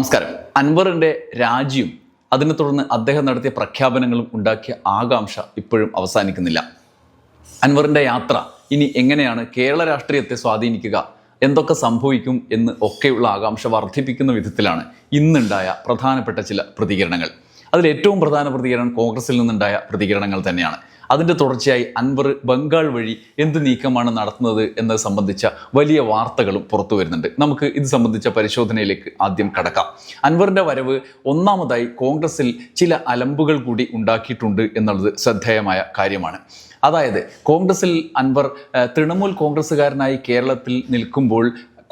നമസ്കാരം. അൻവറിന്റെ രാജിയും അതിനെ തുടർന്ന് അദ്ദേഹം നടത്തിയ പ്രഖ്യാപനങ്ങളും ഉണ്ടാക്കിയ ആകാംക്ഷ ഇപ്പോഴും അവസാനിക്കുന്നില്ല. അൻവറിന്റെ യാത്ര ഇനി എങ്ങനെയാണ് കേരള രാഷ്ട്രീയത്തെ സ്വാധീനിക്കുക എന്തൊക്കെ സംഭവിക്കും എന്ന് ഒക്കെയുള്ള ആകാംക്ഷ വർദ്ധിപ്പിക്കുന്ന വിധത്തിലാണ് ഇന്നുണ്ടായ പ്രധാനപ്പെട്ട ചില പ്രതികരണങ്ങൾ. അതിൽ ഏറ്റവും പ്രധാന പ്രതികരണം കോൺഗ്രസിൽ നിന്നുണ്ടായ പ്രതികരണങ്ങൾ തന്നെയാണ്. അതിന്റെ തുടർച്ചയായി അൻവർ ബംഗാൾ വഴി എന്ത് നീക്കമാണ് നടത്തുന്നത് എന്നത് സംബന്ധിച്ച വലിയ വാർത്തകളും പുറത്തു വരുന്നുണ്ട്. നമുക്ക് ഇത് സംബന്ധിച്ച പരിശോധനയിലേക്ക് ആദ്യം കടക്കാം. അൻവറിന്റെ വരവ് ഒന്നാമതായി കോൺഗ്രസിൽ ചില അലമ്പുകൾ കൂടി ഉണ്ടാക്കിയിട്ടുണ്ട് എന്നുള്ളത് ശ്രദ്ധേയമായ കാര്യമാണ്. അതായത് കോൺഗ്രസിൽ അൻവർ തൃണമൂൽ കോൺഗ്രസ്സുകാരനായി കേരളത്തിൽ നിൽക്കുമ്പോൾ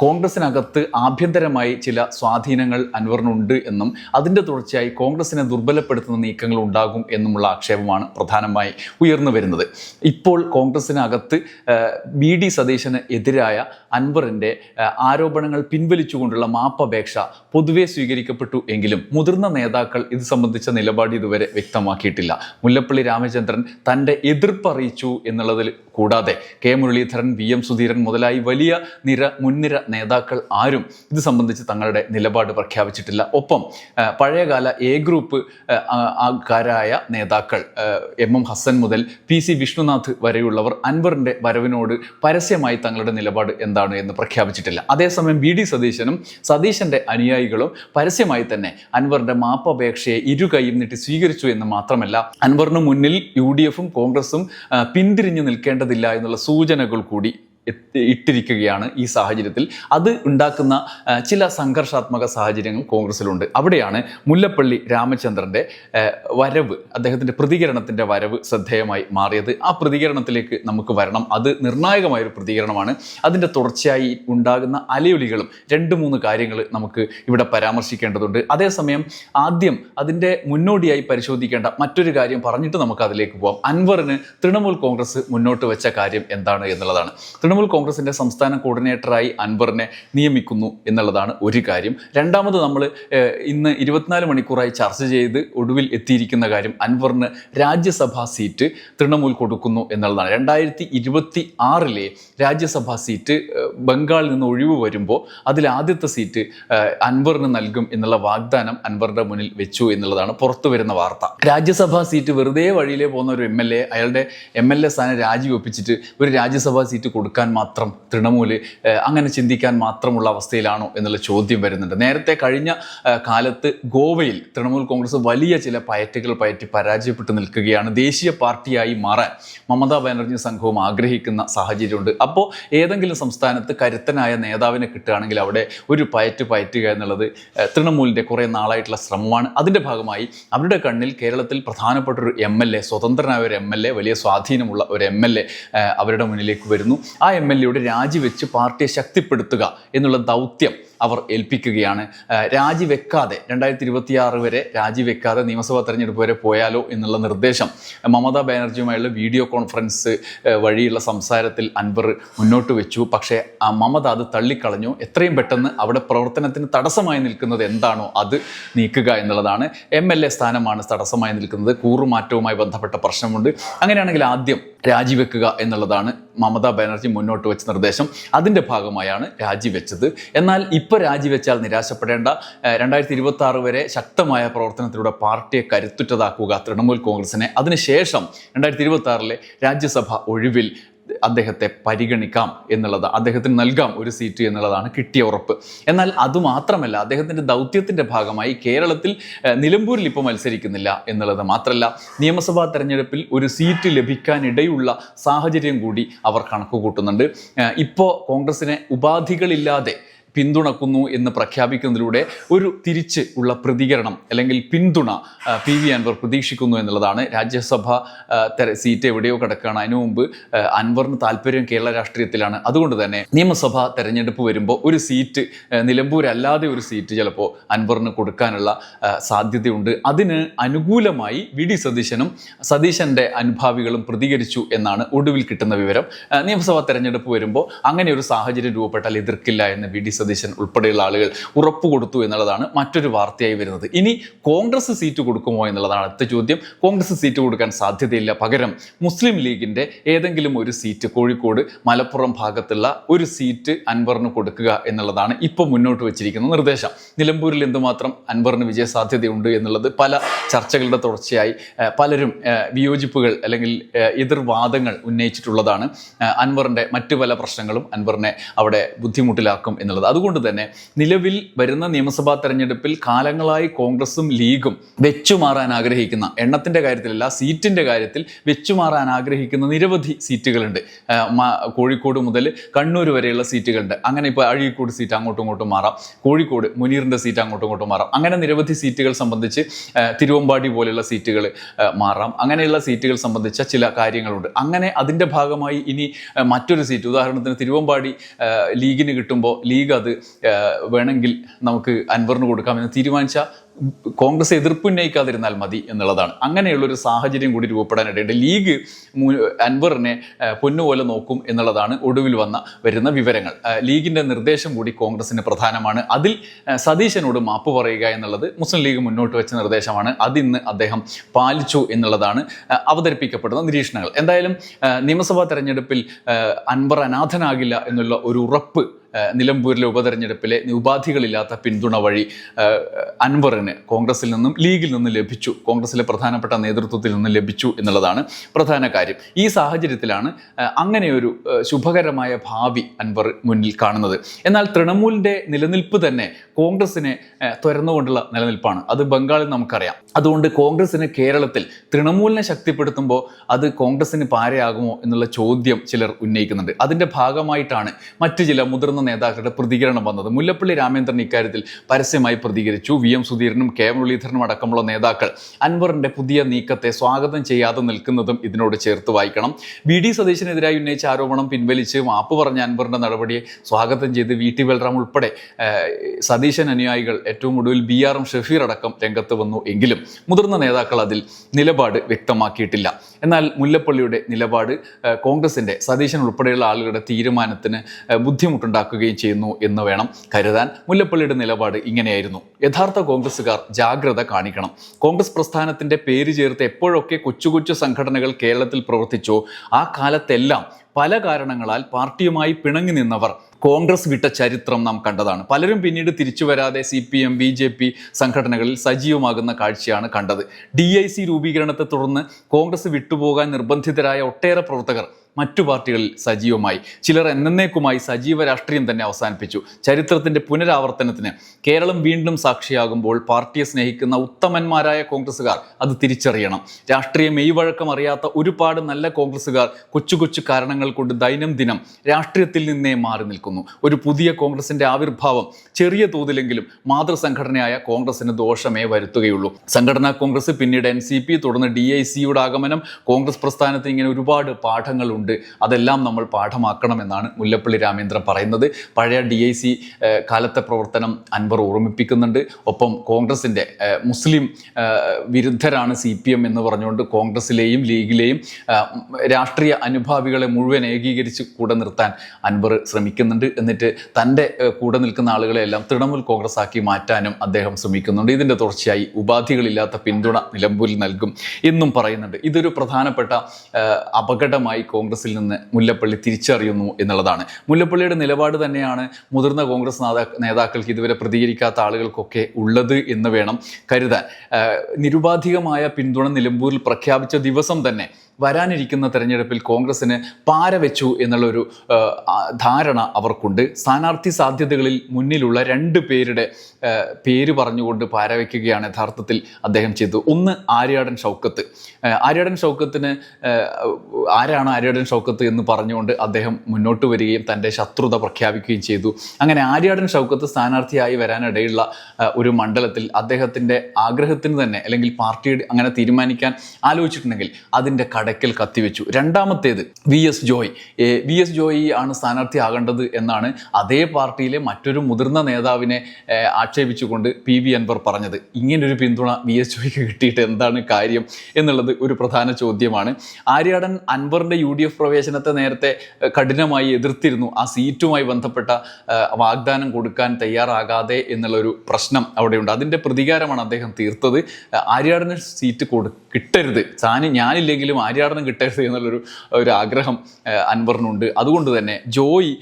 കോൺഗ്രസിനകത്ത് ആഭ്യന്തരമായി ചില സ്വാധീനങ്ങൾ അൻവറിനുണ്ട് എന്നും അതിന്റെ തുടർച്ചയായി കോൺഗ്രസിനെ ദുർബലപ്പെടുത്തുന്ന നീക്കങ്ങൾ ഉണ്ടാകും എന്നുമുള്ള ആക്ഷേപമാണ് പ്രധാനമായി ഉയർന്നു വരുന്നത്. ഇപ്പോൾ കോൺഗ്രസിനകത്ത് ബി ഡി സതീശന് എതിരായ അൻവറിന്റെ ആരോപണങ്ങൾ പിൻവലിച്ചുകൊണ്ടുള്ള മാപ്പപേക്ഷ പൊതുവെ സ്വീകരിക്കപ്പെട്ടു എങ്കിലും മുതിർന്ന നേതാക്കൾ ഇത് സംബന്ധിച്ച നിലപാട് ഇതുവരെ വ്യക്തമാക്കിയിട്ടില്ല. മുല്ലപ്പള്ളി രാമചന്ദ്രൻ തന്റെ എതിർപ്പ് അറിയിച്ചു എന്നുള്ളതിൽ കൂടാതെ K Muraleedharan V M Sudheeran മുതലായി വലിയ നിര മുൻനിര നേതാക്കൾ ആരും ഇത് സംബന്ധിച്ച് തങ്ങളുടെ നിലപാട് പ്രഖ്യാപിച്ചിട്ടില്ല. ഒപ്പം പഴയകാല എ ഗ്രൂപ്പ് ആ, ആ, കാരായ നേതാക്കൾ എം എം ഹസൻ മുതൽ പി സി വിഷ്ണുനാഥ് വരെയുള്ളവർ അൻവറിന്റെ വരവിനോട് പരസ്യമായി തങ്ങളുടെ നിലപാട് എന്താണ് എന്ന് പ്രഖ്യാപിച്ചിട്ടില്ല. അതേസമയം വി ഡി സതീശനും സതീശന്റെ അനുയായികളും പരസ്യമായി തന്നെ അൻവറിന്റെ മാപ്പപേക്ഷയെ ഇരു കൈയും നീട്ടി സ്വീകരിച്ചു എന്ന് മാത്രമല്ല അൻവറിന് മുന്നിൽ യു ഡി എഫും കോൺഗ്രസും പിന്തിരിഞ്ഞു പിന്തിരിഞ്ഞു നിൽക്കേണ്ടതില്ല എന്നുള്ള സൂചനകൾ കൂടി ഇട്ടിരിക്കുകയാണ് ഈ സാഹചര്യത്തിൽ. അത് ഉണ്ടാക്കുന്ന ചില സംഘർഷാത്മക സാഹചര്യങ്ങൾ കോൺഗ്രസിലുണ്ട്. അവിടെയാണ് മുല്ലപ്പള്ളി രാമചന്ദ്രന്റെ വരവ് അദ്ദേഹത്തിന്റെ പ്രതികരണത്തിന്റെ വരവ് ശ്രദ്ധേയമായി മാറിയത്. ആ പ്രതികരണത്തിലേക്ക് നമുക്ക് വരണം. അത് നിർണായകമായ ഒരു പ്രതികരണമാണ്. അതിന്റെ തുടർച്ചയായി ഉണ്ടാകുന്ന അലയൊലികളും രണ്ട് മൂന്ന് കാര്യങ്ങൾ നമുക്ക് ഇവിടെ പരാമർശിക്കേണ്ടതുണ്ട്. അതേസമയം ആദ്യം അതിന്റെ മുന്നോടിയായി പരിശോധിക്കേണ്ട മറ്റൊരു കാര്യം പറഞ്ഞിട്ട് നമുക്ക് അതിലേക്ക് പോകാം അൻവറിന് തൃണമൂൽ കോൺഗ്രസ് മുന്നോട്ട് വെച്ച കാര്യം എന്താണ് എന്നുള്ളതാണ്. തൃണമൂൽ കോൺഗ്രസിന്റെ സംസ്ഥാന കോർഡിനേറ്ററായി അൻവറിനെ നിയമിക്കുന്നു എന്നുള്ളതാണ് ഒരു കാര്യം. രണ്ടാമത് നമ്മൾ ഇന്ന് ഇരുപത്തിനാല് മണിക്കൂറായി ചർച്ച ചെയ്ത് ഒടുവിൽ എത്തിയിരിക്കുന്ന കാര്യം അൻവറിന് രാജ്യസഭാ സീറ്റ് തൃണമൂൽ കൊടുക്കുന്നു എന്നുള്ളതാണ്. രണ്ടായിരത്തി ഇരുപത്തി ആറിലെ രാജ്യസഭാ സീറ്റ് ബംഗാളിൽ നിന്ന് ഒഴിവ് വരുമ്പോൾ അതിൽ ആദ്യത്തെ സീറ്റ് അൻവറിന് നൽകും എന്നുള്ള വാഗ്ദാനം അൻവറിന്റെ മുന്നിൽ വെച്ചു എന്നുള്ളതാണ് പുറത്തു വരുന്ന വാർത്ത. രാജ്യസഭാ സീറ്റ് വെറുതെ വഴിയിലെ പോകുന്ന ഒരു എം എൽ എ അയാളുടെ എം എൽ എ സ്ഥാനം രാജിവെപ്പിച്ചിട്ട് ഒരു രാജ്യസഭാ സീറ്റ് കൊടുക്കാൻ മാത്രം തൃണമൂൽ അങ്ങനെ ചിന്തിക്കാൻ മാത്രമുള്ള അവസ്ഥയിലാണോ എന്നുള്ള ചോദ്യം വരുന്നുണ്ട്. നേരത്തെ കഴിഞ്ഞ കാലത്ത് ഗോവയിൽ തൃണമൂൽ കോൺഗ്രസ് വലിയ ചില പയറ്റുകൾ പയറ്റി പരാജയപ്പെട്ടു നിൽക്കുകയാണ്. ദേശീയ പാർട്ടിയായി മാറാൻ മമതാ ബാനർജി സംഘവും ആഗ്രഹിക്കുന്ന സാഹചര്യമുണ്ട്. അപ്പോൾ ഏതെങ്കിലും സംസ്ഥാനത്ത് കരുത്തനായ നേതാവിനെ കിട്ടുകയാണെങ്കിൽ അവിടെ ഒരു പയറ്റ് പയറ്റുക എന്നുള്ളത് തൃണമൂലിന്റെ കുറേ നാളായിട്ടുള്ള ശ്രമമാണ്. അതിന്റെ ഭാഗമായി അവരുടെ കണ്ണിൽ കേരളത്തിൽ പ്രധാനപ്പെട്ട ഒരു എം എൽ എ സ്വതന്ത്രനായ ഒരു എം എൽ എ വലിയ സ്വാധീനമുള്ള ഒരു എം എൽ എ അവരുടെ മുന്നിലേക്ക് വരുന്നു. ആ എം എൽ എയുടെ രാജിവെച്ച് പാർട്ടിയെ ശക്തിപ്പെടുത്തുക എന്നുള്ള ദൗത്യം അവർ ഏൽപ്പിക്കുകയാണ്. രാജിവെക്കാതെ രണ്ടായിരത്തി ഇരുപത്തിയാറ് വരെ രാജിവെക്കാതെ നിയമസഭാ തെരഞ്ഞെടുപ്പ് വരെ പോയാലോ എന്നുള്ള നിർദ്ദേശം മമതാ ബാനർജിയുമായുള്ള വീഡിയോ കോൺഫറൻസ് വഴിയുള്ള സംസാരത്തിൽ അൻവർ മുന്നോട്ട് വെച്ചു. പക്ഷേ ആ മമത അത് തള്ളിക്കളഞ്ഞു. എത്രയും പെട്ടെന്ന് അവിടെ പ്രവർത്തനത്തിന് തടസ്സമായി നിൽക്കുന്നത് എന്താണോ അത് നീക്കുക എന്നുള്ളതാണ്. എം എൽ എ സ്ഥാനമാണ് തടസ്സമായി നിൽക്കുന്നത്. കൂറുമാറ്റവുമായി ബന്ധപ്പെട്ട പ്രശ്നമുണ്ട്. അങ്ങനെയാണെങ്കിൽ ആദ്യം രാജിവെക്കുക എന്നുള്ളതാണ് മമതാ ബാനർജി മുന്നോട്ട് വെച്ച നിർദ്ദേശം. അതിന്റെ ഭാഗമായാണ് രാജിവെച്ചത്. എന്നാൽ ഇപ്പോൾ രാജിവെച്ചാൽ നിരാശപ്പെടേണ്ട. രണ്ടായിരത്തി ഇരുപത്തി ആറ് വരെ ശക്തമായ പ്രവർത്തനത്തിലൂടെ പാർട്ടിയെ കരുത്തുറ്റതാക്കുക തൃണമൂൽ കോൺഗ്രസിനെ. അതിനുശേഷം രണ്ടായിരത്തി ഇരുപത്തി ആറിലെ രാജ്യസഭ ഒഴിവിൽ അദ്ദേഹത്തെ പരിഗണിക്കാം എന്നുള്ളത് അദ്ദേഹത്തിന് നൽകാം ഒരു സീറ്റ് എന്നുള്ളതാണ് കിട്ടിയ ഉറപ്പ്. എന്നാൽ അതുമാത്രമല്ല അദ്ദേഹത്തിന്റെ ദൗത്യത്തിന്റെ ഭാഗമായി കേരളത്തിൽ നിലമ്പൂരിൽ ഇപ്പോൾ മത്സരിക്കുന്നില്ല എന്നുള്ളത് മാത്രമല്ല നിയമസഭാ തെരഞ്ഞെടുപ്പിൽ ഒരു സീറ്റ് ലഭിക്കാനിടയുള്ള സാഹചര്യം കൂടി അവർ കണക്കുകൂട്ടുന്നുണ്ട്. ഇപ്പോൾ കോൺഗ്രസിനെ ഉപാധികളില്ലാതെ പിന്തുണക്കുന്നു എന്ന് പ്രഖ്യാപിക്കുന്നതിലൂടെ ഒരു തിരിച്ച് ഉള്ള പ്രതികരണം അല്ലെങ്കിൽ പിന്തുണ പി വി അൻവർ പ്രതീക്ഷിക്കുന്നു എന്നുള്ളതാണ്. രാജ്യസഭ സീറ്റ് എവിടെയോ കിടക്കുകയാണ്. അതിനു മുമ്പ് അൻവറിന് താല്പര്യം കേരള രാഷ്ട്രീയത്തിലാണ്. അതുകൊണ്ട് തന്നെ നിയമസഭ തെരഞ്ഞെടുപ്പ് വരുമ്പോൾ ഒരു സീറ്റ് നിലമ്പൂരല്ലാതെ ഒരു സീറ്റ് ചിലപ്പോൾ അൻവറിന് കൊടുക്കാനുള്ള സാധ്യതയുണ്ട്. അതിന് അനുകൂലമായി വി ഡി സതീശനും സതീശന്റെ അനുഭാവികളും പ്രതികരിച്ചു എന്നാണ് ഒടുവിൽ കിട്ടുന്ന വിവരം. നിയമസഭാ തെരഞ്ഞെടുപ്പ് വരുമ്പോൾ അങ്ങനെ ഒരു സാഹചര്യം രൂപപ്പെട്ടാൽ എതിർക്കില്ല എന്ന് വി ഡി സതീശൻ ഉൾപ്പെടെയുള്ള ആളുകൾ ഉറപ്പ് കൊടുത്തു എന്നുള്ളതാണ് മറ്റൊരു വാർത്തയായി വരുന്നത്. ഇനി കോൺഗ്രസ് സീറ്റ് കൊടുക്കുമോ എന്നുള്ളതാണ് അടുത്ത ചോദ്യം. കോൺഗ്രസ് സീറ്റ് കൊടുക്കാൻ സാധ്യതയില്ല. പകരം മുസ്ലിം ലീഗിന്റെ ഏതെങ്കിലും ഒരു സീറ്റ് കോഴിക്കോട് മലപ്പുറം ഭാഗത്തുള്ള ഒരു സീറ്റ് അൻവറിന് കൊടുക്കുക എന്നുള്ളതാണ് ഇപ്പോൾ മുന്നോട്ട് വെച്ചിരിക്കുന്ന നിർദ്ദേശം. നിലമ്പൂരിൽ എന്തുമാത്രം അൻവറിന് വിജയ സാധ്യതയുണ്ട് എന്നുള്ളത് പല ചർച്ചകളുടെ തുടർച്ചയായി പലരും വിയോജിപ്പുകൾ അല്ലെങ്കിൽ എതിർവാദങ്ങൾ ഉന്നയിച്ചിട്ടുള്ളതാണ്. അൻവറിന്റെ മറ്റു പല പ്രശ്നങ്ങളും അൻവറിനെ അവിടെ ബുദ്ധിമുട്ടിലാക്കും എന്നുള്ളത് അതുകൊണ്ട് തന്നെ നിലവിൽ വരുന്ന നിയമസഭാ തെരഞ്ഞെടുപ്പിൽ കാലങ്ങളായി കോൺഗ്രസും ലീഗും വെച്ചുമാറാൻ ആഗ്രഹിക്കുന്ന എണ്ണത്തിന്റെ കാര്യത്തിലല്ല സീറ്റിന്റെ കാര്യത്തിൽ വെച്ചുമാറാൻ ആഗ്രഹിക്കുന്ന നിരവധി സീറ്റുകളുണ്ട്. കോഴിക്കോട് മുതൽ കണ്ണൂർ വരെയുള്ള സീറ്റുകളുണ്ട്. അങ്ങനെ ഇപ്പോൾ അഴീക്കോട് സീറ്റ് അങ്ങോട്ടും ഇങ്ങോട്ടും മാറാം. കോഴിക്കോട് മുനീറിന്റെ സീറ്റ് അങ്ങോട്ടും ഇങ്ങോട്ടും മാറാം. അങ്ങനെ നിരവധി സീറ്റുകൾ സംബന്ധിച്ച് തിരുവമ്പാടി പോലെയുള്ള സീറ്റുകൾ മാറാം. അങ്ങനെയുള്ള സീറ്റുകൾ സംബന്ധിച്ച ചില കാര്യങ്ങളുണ്ട്. അങ്ങനെ അതിന്റെ ഭാഗമായി ഇനി മറ്റൊരു സീറ്റ് ഉദാഹരണത്തിന് തിരുവമ്പാടി ലീഗിന് കിട്ടുമ്പോൾ ലീഗ് അത് വേണമെങ്കിൽ നമുക്ക് അൻവറിന് കൊടുക്കാമെന്ന് തീരുമാനിച്ച കോൺഗ്രസ് എതിർപ്പ് ഉന്നയിക്കാതിരുന്നാൽ മതി എന്നുള്ളതാണ്. അങ്ങനെയുള്ള ഒരു സാഹചര്യം കൂടി രൂപപ്പെടാനിടയുണ്ട്. ലീഗ് അൻവറിനെ പൊന്നുപോലെ നോക്കും എന്നുള്ളതാണ് ഒടുവിൽ വന്ന വരുന്ന വിവരങ്ങൾ. ലീഗിന്റെ നിർദ്ദേശം കൂടി കോൺഗ്രസിന് പ്രധാനമാണ്. അതിൽ സതീശനോട് മാപ്പ് പറയുക എന്നുള്ളത് മുസ്ലിം ലീഗ് മുന്നോട്ട് വെച്ച നിർദ്ദേശമാണ്. അതിന്ന് അദ്ദേഹം പാലിച്ചു എന്നുള്ളതാണ് അവതരിപ്പിക്കപ്പെടുന്ന നിരീക്ഷണങ്ങൾ. എന്തായാലും നിയമസഭാ തെരഞ്ഞെടുപ്പിൽ അൻവർ അനാഥനാകില്ല എന്നുള്ള ഒരു ഉറപ്പ് നിലമ്പൂരിലെ ഉപതെരഞ്ഞെടുപ്പിലെ ഉപാധികളില്ലാത്ത പിന്തുണ വഴി അൻവറിന് കോൺഗ്രസിൽ നിന്നും ലീഗിൽ നിന്നും ലഭിച്ചു. കോൺഗ്രസിലെ പ്രധാനപ്പെട്ട നേതൃത്വത്തിൽ നിന്നും ലഭിച്ചു എന്നുള്ളതാണ് പ്രധാന കാര്യം. ഈ സാഹചര്യത്തിലാണ് അങ്ങനെയൊരു ശുഭകരമായ ഭാവി അൻവർ മുന്നിൽ കാണുന്നത്. എന്നാൽ തൃണമൂലിന്റെ നിലനിൽപ്പ് തന്നെ കോൺഗ്രസിനെ തുരന്നുകൊണ്ടുള്ള നിലനിൽപ്പാണ്. അത് ബംഗാളിൽ നമുക്കറിയാം. അതുകൊണ്ട് കോൺഗ്രസിന് കേരളത്തിൽ തൃണമൂലിനെ ശക്തിപ്പെടുത്തുമ്പോൾ അത് കോൺഗ്രസിന് പാരയാകുമോ എന്നുള്ള ചോദ്യം ചിലർ ഉന്നയിക്കുന്നുണ്ട്. അതിന്റെ ഭാഗമായിട്ടാണ് മറ്റു ചില മുതിർന്ന നേതാക്കളുടെ പ്രതികരണം വന്നത്. മുല്ലപ്പള്ളി രാമേന്ദ്രൻ ഇക്കാര്യത്തിൽ പരസ്യമായി പ്രതികരിച്ചു. വി എം സുധീരനും കെ മുരളീധരനും അടക്കമുള്ള നേതാക്കൾ അൻവറിന്റെ പുതിയ നീക്കത്തെ സ്വാഗതം ചെയ്യാതെ നിൽക്കുന്നതും ഇതിനോട് ചേർത്ത് വായിക്കണം. വി ഡി സതീശനെതിരായി ഉന്നയിച്ച ആരോപണം പിൻവലിച്ച് മാപ്പ് പറഞ്ഞ അൻവറിന്റെ നടപടിയെ സ്വാഗതം ചെയ്ത് വി ടി ബൽറാം ഉൾപ്പെടെ സതീശൻ അനുയായികൾ ഏറ്റവും ഒടുവിൽ ബി എം ഷഫീർ അടക്കം രംഗത്ത് വന്നു എങ്കിലും മുതിർന്ന നേതാക്കൾ അതിൽ നിലപാട് വ്യക്തമാക്കിയിട്ടില്ല. എന്നാൽ മുല്ലപ്പള്ളിയുടെ നിലപാട് കോൺഗ്രസിന്റെ സതീശൻ ഉൾപ്പെടെയുള്ള ആളുകളുടെ തീരുമാനത്തിന് ഏഹ്, ബുദ്ധിമുട്ടുണ്ടാക്കുകയും ചെയ്യുന്നു എന്ന് വേണം കരുതാൻ. മുല്ലപ്പള്ളിയുടെ നിലപാട് ഇങ്ങനെയായിരുന്നു. യഥാർത്ഥ കോൺഗ്രസ്സുകാർ ജാഗ്രത കാണിക്കണം. കോൺഗ്രസ് പ്രസ്ഥാനത്തിന്റെ പേര് ചേർത്ത് എപ്പോഴൊക്കെ കൊച്ചു കൊച്ചു സംഘടനകൾ കേരളത്തിൽ പ്രവർത്തിച്ചു ആ കാലത്തെല്ലാം പല കാരണങ്ങളാൽ പാർട്ടിയുമായി പിണങ്ങി നിന്നവർ കോൺഗ്രസ് വിട്ട ചരിത്രം നാം കണ്ടതാണ്. പലരും പിന്നീട് തിരിച്ചു വരാതെ C P M B J P സംഘടനകളിൽ സജീവമാകുന്ന കാഴ്ചയാണ് കണ്ടത്. ഡി ഐ സി രൂപീകരണത്തെ തുടർന്ന് കോൺഗ്രസ് വിട്ടുപോകാൻ നിർബന്ധിതരായ ഒട്ടേറെ പ്രവർത്തകർ മറ്റു പാർട്ടികളിൽ സജീവമായി. ചിലർ എന്നേക്കുമായി സജീവ രാഷ്ട്രീയം തന്നെ അവസാനിപ്പിച്ചു. ചരിത്രത്തിന്റെ പുനരാവർത്തനത്തിന് കേരളം വീണ്ടും സാക്ഷിയാകുമ്പോൾ പാർട്ടിയെ സ്നേഹിക്കുന്ന ഉത്തമന്മാരായ കോൺഗ്രസ്സുകാർ അത് തിരിച്ചറിയണം. രാഷ്ട്രീയ മെയ്വഴക്കം അറിയാത്ത ഒരുപാട് നല്ല കോൺഗ്രസ്സുകാർ കൊച്ചു കൊച്ചു കാരണങ്ങൾ കൊണ്ട് ദൈനംദിനം രാഷ്ട്രീയത്തിൽ നിന്നേ മാറി നിൽക്കുന്നു. ഒരു പുതിയ കോൺഗ്രസിന്റെ ആവിർഭാവം ചെറിയ തോതിലെങ്കിലും മാതൃസംഘടനയായ കോൺഗ്രസിന് ദോഷമേ വരുത്തുകയുള്ളൂ. സംഘടനാ കോൺഗ്രസ് പിന്നീട് എൻ സി പി തുടർന്ന് ഡി ഐ സിയുടെ ആഗമനം കോൺഗ്രസ് പ്രസ്ഥാനത്തിന് ഇങ്ങനെ ഒരുപാട് പാഠങ്ങളുണ്ട് അതെല്ലാം നമ്മൾ പാഠമാക്കണമെന്നാണ് മുല്ലപ്പള്ളി രാമേന്ദ്രൻ പറയുന്നത്. പഴയ ഡി ഐ സി കാലത്തെ പ്രവർത്തനം അൻവർ ഓർമ്മിപ്പിക്കുന്നുണ്ട്. ഒപ്പം കോൺഗ്രസിന്റെ മുസ്ലിം വിരുദ്ധരാണ് സി പി എം എന്ന് പറഞ്ഞുകൊണ്ട് കോൺഗ്രസിലെയും ലീഗിലെയും രാഷ്ട്രീയ അനുഭാവികളെ മുഴുവൻ ഏകീകരിച്ച് കൂടെ നിർത്താൻ അൻവർ ശ്രമിക്കുന്നുണ്ട്. എന്നിട്ട് തന്റെ കൂടെ നിൽക്കുന്ന ആളുകളെ എല്ലാം തൃണമൂൽ കോൺഗ്രസ് ആക്കി മാറ്റാനും അദ്ദേഹം ശ്രമിക്കുന്നുണ്ട്. ഇതിന്റെ തുടർച്ചയായി ഉപാധികളില്ലാത്ത പിന്തുണ നിലമ്പൂരിൽ നൽകും എന്നും പറയുന്നുണ്ട്. ഇതൊരു പ്രധാനപ്പെട്ട അപകടമായി അപകടമായി കോൺഗ്രസിൽ നിന്ന് മുല്ലപ്പള്ളി തിരിച്ചറിയുന്നു എന്നുള്ളതാണ്. മുല്ലപ്പള്ളിയുടെ നിലപാട് തന്നെയാണ് മുതിർന്ന കോൺഗ്രസ് നേതാ- നേതാക്കൾക്ക് ഇതുവരെ പ്രതികരിക്കാത്ത ആളുകൾക്കൊക്കെ ഉള്ളത് എന്ന് വേണം കരുതാൻ. നിരുപാധികമായ പിന്തുണ നിലമ്പൂരിൽ പ്രഖ്യാപിച്ച ദിവസം തന്നെ വരാനിരിക്കുന്ന തെരഞ്ഞെടുപ്പിൽ കോൺഗ്രസിന് പാര വെച്ചു എന്നുള്ളൊരു ധാരണ അവർക്കുണ്ട്. സ്ഥാനാർത്ഥി സാധ്യതകളിൽ മുന്നിലുള്ള രണ്ട് പേരുടെ പേര് പറഞ്ഞുകൊണ്ട് പാര വയ്ക്കുകയാണ് യഥാർത്ഥത്തിൽ അദ്ദേഹം ചെയ്തത്. ഒന്ന് ആര്യാടൻ ഷൗക്കത്ത്. ആര്യാടൻ ഷൗക്കത്തിന് ആരാണ് ആര്യാടൻ ഷൗക്കത്ത് എന്ന് പറഞ്ഞുകൊണ്ട് അദ്ദേഹം മുന്നോട്ട് വരികയും തന്റെ ശത്രുത പ്രഖ്യാപിക്കുകയും ചെയ്തു. അങ്ങനെ ആര്യാടൻ ഷൗക്കത്ത് സ്ഥാനാർത്ഥിയായി വരാനിടയുള്ള ഒരു മണ്ഡലത്തിൽ അദ്ദേഹത്തിന്റെ ആഗ്രഹത്തിന് തന്നെ അല്ലെങ്കിൽ പാർട്ടിയുടെ അങ്ങനെ തീരുമാനിക്കാൻ ആലോചിച്ചിട്ടുണ്ടെങ്കിൽ അതിന്റെ കട കടയ്ക്കൽ കത്തിവെച്ചു. രണ്ടാമത്തേത് V S Joy. V S Joy ആണ് സ്ഥാനാർത്ഥിയാകേണ്ടത് എന്നാണ് അതേ പാർട്ടിയിലെ മറ്റൊരു മുതിർന്ന നേതാവിനെ ആക്ഷേപിച്ചുകൊണ്ട് പി വി അൻവർ പറഞ്ഞത്. ഇങ്ങനൊരു പിന്തുണ വി എസ് ജോയിക്ക് കിട്ടിയിട്ട് എന്താണ് കാര്യം എന്നുള്ളത് ഒരു പ്രധാന ചോദ്യമാണ്. ആര്യാടൻ അൻവറിന്റെ യു ഡി എഫ് പ്രവേശനത്തെ നേരത്തെ കഠിനമായി എതിർത്തിരുന്നു. ആ സീറ്റുമായി ബന്ധപ്പെട്ട വാഗ്ദാനം കൊടുക്കാൻ തയ്യാറാകാതെ എന്നുള്ളൊരു പ്രശ്നം അവിടെയുണ്ട്. അതിന്റെ പ്രതികാരമാണ് അദ്ദേഹം തീർത്തത്. ആര്യാടന് സീറ്റ് കൊടു കിട്ടരുത്. താന് ഞാനില്ലെങ്കിലും ആര്യാടനം കിട്ടരുത് എന്നുള്ളൊരു ഒരു ആഗ്രഹം അൻവറിനുണ്ട്. അതുകൊണ്ട് തന്നെ ജോയ്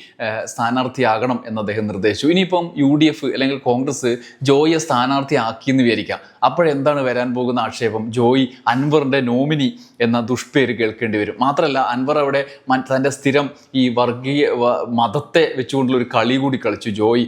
സ്ഥാനാർത്ഥിയാകണം എന്ന് അദ്ദേഹം നിർദ്ദേശിച്ചു. ഇനിയിപ്പം യു ഡി എഫ് അല്ലെങ്കിൽ കോൺഗ്രസ് ജോയിയെ സ്ഥാനാർത്ഥിയാക്കി എന്ന് വിചാരിക്കാം. അപ്പോഴെന്താണ് വരാൻ പോകുന്ന ആക്ഷേപം? ജോയി അൻവറിന്റെ നോമിനി എന്ന ദുഷ്പേര് കേൾക്കേണ്ടി വരും. മാത്രമല്ല അൻവർ അവിടെ തന്റെ സ്ഥിരം ഈ വർഗീയ മതത്തെ വെച്ചുകൊണ്ടുള്ള ഒരു കളി കൂടി കളിച്ചു. ജോയി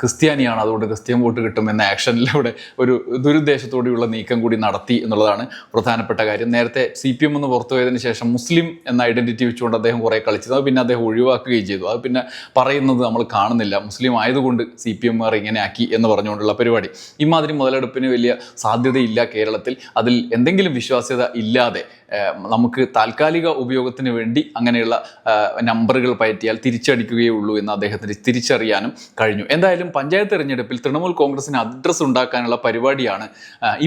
ക്രിസ്ത്യാനിയാണ്. അതുകൊണ്ട് ക്രിസ്ത്യൻ വോട്ട് കിട്ടും എന്ന ആക്ഷനിലൂടെ ഒരു ദുരുദ്ദേശത്തോടെയുള്ള നീക്കം കൂടി നടത്തി എന്നുള്ളതാണ് പ്രധാനപ്പെട്ട കാര്യം. നേരത്തെ സി പി എം എന്ന് പുറത്തു പോയതിനു ശേഷം മുസ്ലിം എന്ന ഐഡന്റിറ്റി വെച്ചുകൊണ്ട് അദ്ദേഹം കുറെ കളിച്ചത് അത് പിന്നെ അദ്ദേഹം ഒഴിവാക്കുകയും ചെയ്തു. അത് പിന്നെ പറയുന്നത് നമ്മൾ കാണുന്നില്ല. മുസ്ലിം ആയതുകൊണ്ട് സി പി എമ്മുകാർ ഇങ്ങനെ ആക്കി എന്ന് പറഞ്ഞുകൊണ്ടുള്ള പരിപാടി. ഇമാതിരി മുതലെടുപ്പിന് വലിയ സാധ്യതയില്ല കേരളത്തിൽ. അതിൽ എന്തെങ്കിലും വിശ്വാസ്യത ഇല്ലാതെ നമുക്ക് താൽക്കാലിക ഉപയോഗത്തിന് വേണ്ടി അങ്ങനെയുള്ള നമ്പറുകൾ പയറ്റിയാൽ തിരിച്ചടിക്കുകയേ ഉള്ളൂ എന്ന് അദ്ദേഹത്തിന് തിരിച്ചറിയാനും കഴിഞ്ഞു. എന്തായാലും പഞ്ചായത്ത് തെരഞ്ഞെടുപ്പിൽ തൃണമൂൽ കോൺഗ്രസിന് അഡ്രസ്സ് ഉണ്ടാക്കാനുള്ള പരിപാടിയാണ്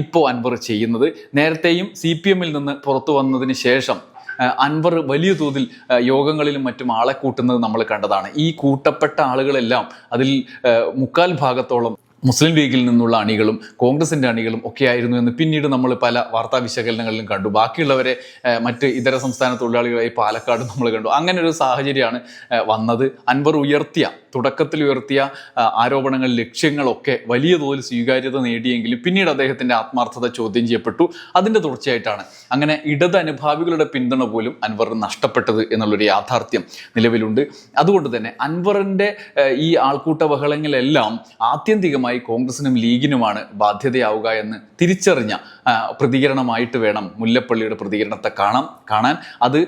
ഇപ്പോൾ അൻവർ ചെയ്യുന്നത്. നേരത്തെയും സി നിന്ന് പുറത്തു വന്നതിന് ശേഷം അൻവർ വലിയ തോതിൽ യോഗങ്ങളിലും മറ്റും ആളെ കൂട്ടുന്നത് നമ്മൾ കണ്ടതാണ്. ഈ കൂട്ടപ്പെട്ട ആളുകളെല്ലാം അതിൽ മുക്കാൽ ഭാഗത്തോളം മുസ്ലിം ലീഗിൽ നിന്നുള്ള അണികളും കോൺഗ്രസിന്റെ അണികളും ഒക്കെ ആയിരുന്നു എന്ന് പിന്നീട് നമ്മൾ പല വാർത്താ വിശകലനങ്ങളിലും കണ്ടു. ബാക്കിയുള്ളവരെ മറ്റ് ഇതര സംസ്ഥാന തൊഴിലാളികളായി പാലക്കാട് നമ്മൾ കണ്ടു. അങ്ങനെ ഒരു സാഹചര്യമാണ് വന്നത്. അൻവർ ഉയർത്തിയ തുടക്കത്തിൽ ഉയർത്തിയ ആരോപണങ്ങൾ ലക്ഷ്യങ്ങളൊക്കെ വലിയ തോതിൽ സ്വീകാര്യത നേടിയെങ്കിലും പിന്നീട് അദ്ദേഹത്തിന്റെ ആത്മാർത്ഥത ചോദ്യം ചെയ്യപ്പെട്ടു. അതിന്റെ തുടർച്ചയായിട്ടാണ് അങ്ങനെ ഇടത് അനുഭാവികളുടെ പിന്തുണ പോലും അൻവറിന് നഷ്ടപ്പെട്ടത് എന്നുള്ളൊരു യാഥാർത്ഥ്യം നിലവിലുണ്ട്. അതുകൊണ്ട് തന്നെ അൻവറിന്റെ ഈ ആൾക്കൂട്ട ബഹളങ്ങളെല്ലാം ആത്യന്തികമായി കോൺഗ്രസിനും ലീഗിനുമാണ് ബാധ്യതയാവുക എന്ന് തിരിച്ചറിഞ്ഞ പ്രതികരണമായിട്ട് വേണം മുല്ലപ്പള്ളിയുടെ പ്രതികരണത്തെ കാണാം കാണാൻ. അത്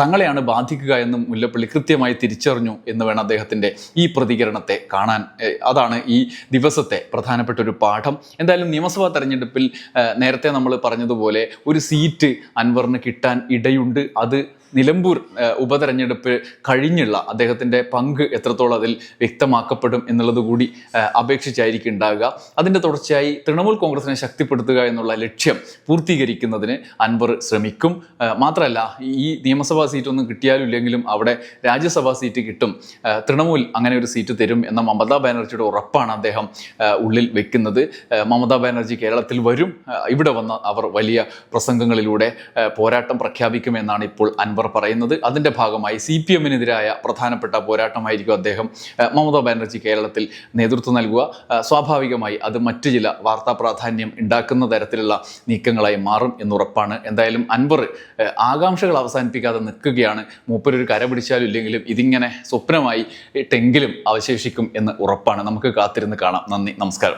തങ്ങളെയാണ് ബാധിക്കുക എന്നും മുല്ലപ്പള്ളി കൃത്യമായി തിരിച്ചറിഞ്ഞു എന്ന് വേണം അദ്ദേഹത്തിന്റെ ഈ പ്രതികരണത്തെ കാണാൻ. അതാണ് ഈ ദിവസത്തെ പ്രധാനപ്പെട്ട ഒരു പാഠം. എന്തായാലും നിയമസഭാ തെരഞ്ഞെടുപ്പിൽ നേരത്തെ നമ്മൾ പറഞ്ഞതുപോലെ ഒരു സീറ്റ് അൻവറിന് കിട്ടാൻ ഇടയുണ്ട്. അത് നിലമ്പൂർ ഉപതെരഞ്ഞെടുപ്പ് കഴിഞ്ഞുള്ള അദ്ദേഹത്തിന്റെ പങ്ക് എത്രത്തോളം അതിൽ വ്യക്തമാക്കപ്പെടും എന്നുള്ളത് കൂടി അപേക്ഷിച്ചായിരിക്കും ഉണ്ടാകുക അതിന്റെ തുടർച്ചയായി തൃണമൂൽ കോൺഗ്രസിനെ ശക്തിപ്പെടുത്തുക എന്നുള്ള ലക്ഷ്യം പൂർത്തീകരിക്കുന്നതിന് അൻവർ ശ്രമിക്കും. മാത്രമല്ല ഈ നിയമസഭാ സീറ്റൊന്നും കിട്ടിയാലും ഇല്ലെങ്കിലും അവിടെ രാജ്യസഭാ സീറ്റ് കിട്ടും. തൃണമൂൽ അങ്ങനെ ഒരു സീറ്റ് തരും എന്ന മമതാ ബാനർജിയുടെ ഉറപ്പാണ് അദ്ദേഹം ഉള്ളിൽ വെക്കുന്നത്. മമതാ ബാനർജി കേരളത്തിൽ വരും. ഇവിടെ വന്ന് അവർ വലിയ പ്രസംഗങ്ങളിലൂടെ പോരാട്ടം പ്രഖ്യാപിക്കുമെന്നാണ് ഇപ്പോൾ അൻവർ പറയുന്നത് അതിന്റെ ഭാഗമായി സി പി എമ്മിനെതിരായ പ്രധാനപ്പെട്ട പോരാട്ടമായിരിക്കും അദ്ദേഹം. മമതാ ബാനർജി കേരളത്തിൽ നേതൃത്വം നൽകുക. സ്വാഭാവികമായി അത് മറ്റു ചില വാർത്താ പ്രാധാന്യം ഉണ്ടാക്കുന്ന തരത്തിലുള്ള നീക്കങ്ങളായി മാറും എന്നുറപ്പാണ്. എന്തായാലും അൻവർ ആകാംക്ഷകൾ അവസാനിപ്പിക്കാതെ നിൽക്കുകയാണ്. മൂപ്പരൊരു കര പിടിച്ചാലും ഇല്ലെങ്കിലും ഇതിങ്ങനെ സ്വപ്നമായി ടെങ്കിലും അവശേഷിക്കും എന്ന് ഉറപ്പാണ്. നമുക്ക് കാത്തിരുന്ന് കാണാം. നന്ദി നമസ്കാരം.